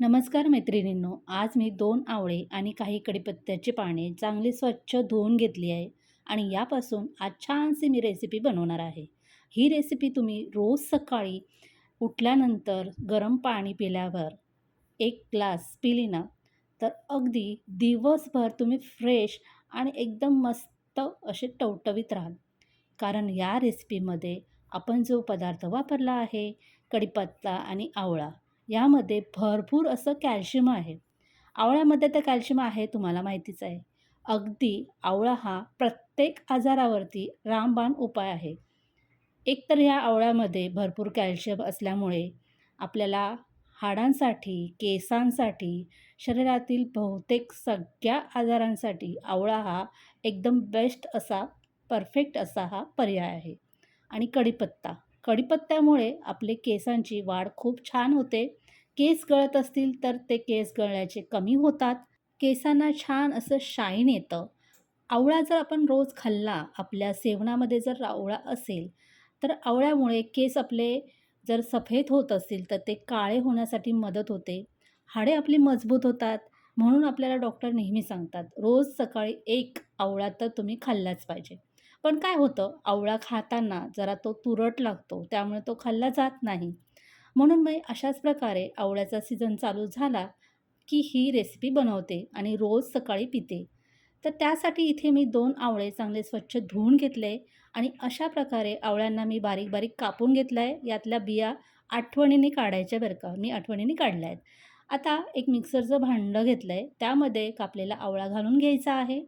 नमस्कार मैत्रिणींनो आज मी दोन आवळे आणि काही कढीपत्त्याची पाने चांगली स्वच्छ धुवून घेतली आहे आणि यापासून आज छानशी मी रेसिपी बनवणार आहे. ही रेसिपी तुम्ही रोज सकाळी उठल्यानंतर गरम पाणी पिल्यावर एक ग्लास पिली ना तर अगदी दिवसभर तुम्ही फ्रेश आणि एकदम मस्त असे टवटवीत राहाल. कारण या रेसिपीमध्ये आपण जो पदार्थ वापरला आहे कढीपत्ता आणि आवळा यामध्ये भरपूर असं कॅल्शियम आहे. आवळ्यामध्ये तर कॅल्शियम आहे तुम्हाला माहितीच आहे. अगदी आवळा हा प्रत्येक आजारावरती रामबाण उपाय आहे. एकतर ह्या आवळ्यामध्ये भरपूर कॅल्शियम असल्यामुळे आपल्याला हाडांसाठी केसांसाठी शरीरातील बहुतेक सगळ्या आजारांसाठी आवळा हा एकदम बेस्ट असा परफेक्ट असा हा पर्याय आहे. आणि कढीपत्ता. कढीपत्त्यामुळे आपले केसांची वाढ खूप छान होते. केस गळत असतील तर ते केस गळण्याचे कमी होतात. केसांना छान असं शाईन येतं. आवळा जर आपण रोज खाल्ला आपल्या सेवनामध्ये जर आवळा असेल तर आवळ्यामुळे केस आपले जर सफेद होत असतील तर ते काळे होण्यासाठी मदत होते. हाडे आपली मजबूत होतात म्हणून आपल्याला डॉक्टर नेहमी सांगतात रोज सकाळी एक आवळा तर तुम्ही खाल्लाच पाहिजे. पण काय होतं आवळा खाताना जरा तो तुरट लागतो त्यामुळे तो खाल्ला जात नाही. म्हणून मी अशाच प्रकारे आवळ्याचा सीझन चालू झाला की ही रेसिपी बनवते आणि रोज सकाळी पिते. तर त्यासाठी इथे मी दोन आवळे चांगले स्वच्छ धुवून घेतले आणि अशा प्रकारे आवळ्यांना मी बारीक बारीक कापून घेतला आहे यातल्या बिया आठवणीने काढायच्या बरं का मी आठवणीने काढल्या आहेत आता एक मिक्सरचं भांडं घेतलं आहे त्यामध्ये कापलेला आवळा घालून घ्यायचा आहे.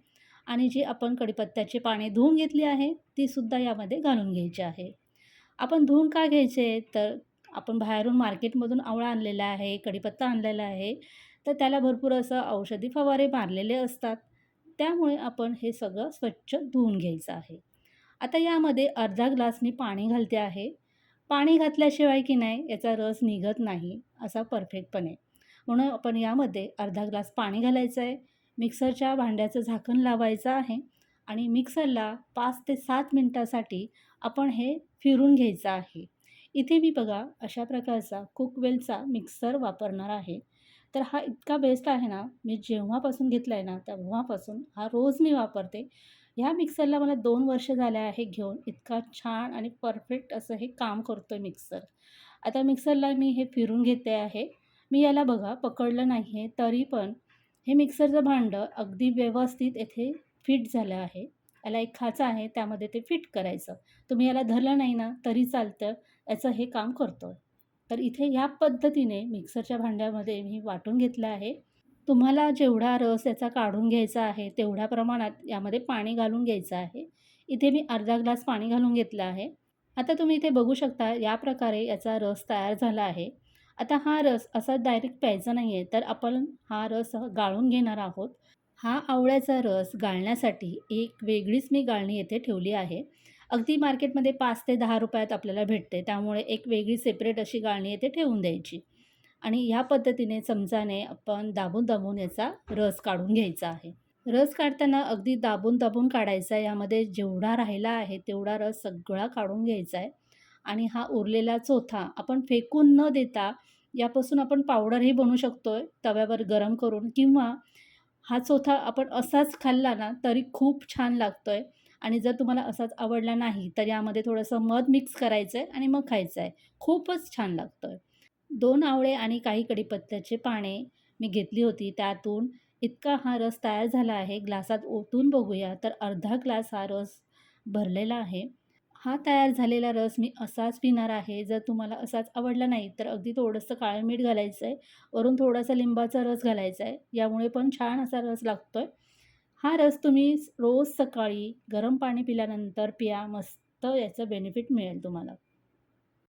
आणि जी आपण कढीपत्त्याची पाने धुवून घेतली आहे तीसुद्धा यामध्ये घालून घ्यायची आहे. आपण धुवून का घ्यायचे? तर आपण बाहेरून मार्केटमधून आवळा आणलेला आहे कढीपत्ता आणलेला आहे तर त्याला भरपूर असं औषधी फवारे मारलेले असतात. त्यामुळे आपण हे सगळं स्वच्छ धुवून घ्यायचं आहे. आता यामध्ये अर्धा ग्लास मी पाणी घालते आहे. पाणी घातल्याशिवाय की नाही याचा रस निघत नाही असा परफेक्टपणे. म्हणून आपण यामध्ये अर्धा ग्लास पाणी घालायचं आहे. मिक्सरच्या भांड्याचं झाकण लावायचं आहे आणि मिक्सरला पाच ते सात मिनटासाठी आपण हे फिरून घ्यायचं आहे. इथे मी बघा अशा प्रकारचा कुकवेलचा मिक्सर वापरणार आहे. तर हा इतका बेस्ट आहे ना मी जेव्हापासून घेतला आहे ना तेव्हापासून हा रोज मी वापरते. ह्या मिक्सरला मला दोन वर्ष झाले आहे घेऊन इतका छान आणि परफेक्ट असं हे काम करतो आहे मिक्सर आता मिक्सरला मी हे फिरून घेते आहे. मी याला बघा पकडलं नाही आहे तरी पण हे मिक्सरचं भांडं अगदी व्यवस्थित येथे फिट झालं आहे. याला एक खाचा आहे त्यामध्ये ते फिट करायचं. तुम्ही याला धरलं नाही ना तरी चालतं. याचं हे काम करतो आहे तर इथे ह्या पद्धतीने मिक्सरच्या भांड्यामध्ये मी वाटून घेतलं आहे. तुम्हाला जेवढा रस याचा काढून घ्यायचा आहे तेवढ्या प्रमाणात यामध्ये पाणी घालून घ्यायचं आहे. इथे मी अर्धा ग्लास पाणी घालून घेतलं आहे. आता तुम्ही इथे बघू शकता या प्रकारे याचा रस तयार झाला आहे. आता हा रस असा डायरेक्ट प्यायचा नाही आहे तर आपण हा रस गाळून घेणार आहोत. हा आवळ्याचा रस गाळण्यासाठी एक वेगळीच मी गाळणी येथे ठेवली आहे. अगदी मार्केटमध्ये पाच ते दहा रुपयात आपल्याला भेटते त्यामुळे एक वेगळी सेपरेट अशी गाळणी येथे ठेवून द्यायची. आणि ह्या पद्धतीने चमचाने आपण दाबून दाबून याचा रस काढून घ्यायचा आहे. रस काढताना अगदी दाबून दाबून काढायचा आहे यामध्ये जेवढा राहिला आहे तेवढा रस सगळा काढून घ्यायचा आहे. आणि हा उरलेला चोथा आपण फेकून न देता यापासून आपण पावडरही बनवू शकतो आहे तव्यावर गरम करून. किंवा हा चोथा आपण असाच खाल्ला ना तरी खूप छान लागतो आहे आणि जर तुम्हाला असाच आवडला नाही तर यामध्ये थोडंसं मध मिक्स करायचं आहे आणि मग खायचं आहे खूपच छान लागतं आहे दोन आवळे आणि काही कढीपत्त्याचे पाने मी घेतली होती. त्यातून इतका हा रस तयार झाला आहे. ग्लासात ओतून बघूया. तर अर्धा ग्लास हा रस भरलेला आहे. हा तयार झालेला रस मी असाच पिणार आहे. जर तुम्हाला असाच आवडला नाही तर अगदी थोडंसं काळं मीठ घालायचं आहे वरून थोडासा लिंबाचा रस घालायचा आहे यामुळे पण छान असा रस लागतो आहे हा रस तुम्ही रोज सकाळी गरम पाणी पिल्यानंतर पिया. मस्त याचं बेनिफिट मिळेल तुम्हाला.